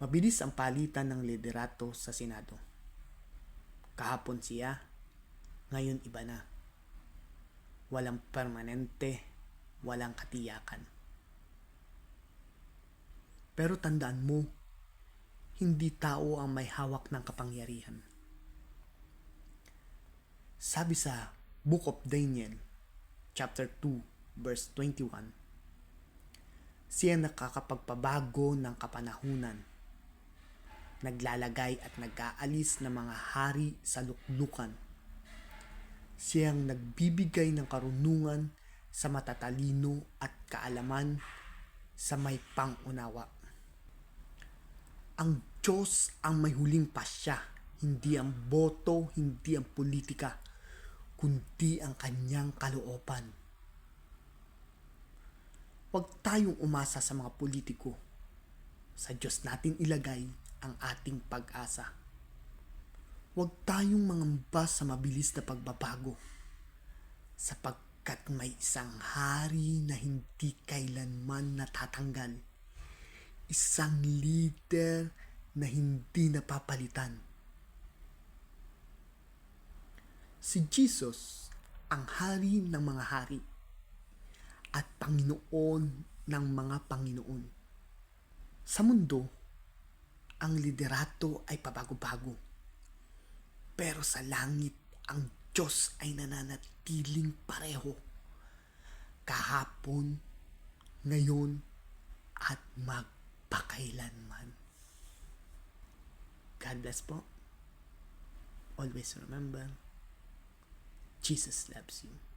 Mabilis ang palitan ng liderato sa Senado. Kahapon siya, ngayon iba na. Walang permanente, walang katiyakan. Pero tandaan mo, hindi tao ang may hawak ng kapangyarihan. Sabi sa Book of Daniel, chapter 2, verse 21, siya nakakapagpabago ng kapanahunan, naglalagay at nag-aalis ng mga hari sa luklukan. Siyang nagbibigay ng karunungan sa matatalino at kaalaman sa may pangunawa. Ang Diyos ang may huling pasya, hindi ang boto, hindi ang politika, kundi ang kanyang kalooban. Huwag tayong umasa sa mga politiko. Sa Diyos natin ilagay ang ating pag-asa. Huwag tayong mangamba sa mabilis na pagbabago. Sapagkat may isang hari na hindi kailanman natatanggal. Isang leader na hindi napapalitan. Si Jesus ang hari ng mga hari at Panginoon ng mga Panginoon. Sa mundo, ang liderato ay pabago-bago. Pero sa langit, ang Diyos ay nananatiling pareho. Kahapon, ngayon, at magpakailanman. God bless po. Always remember, Jesus loves you.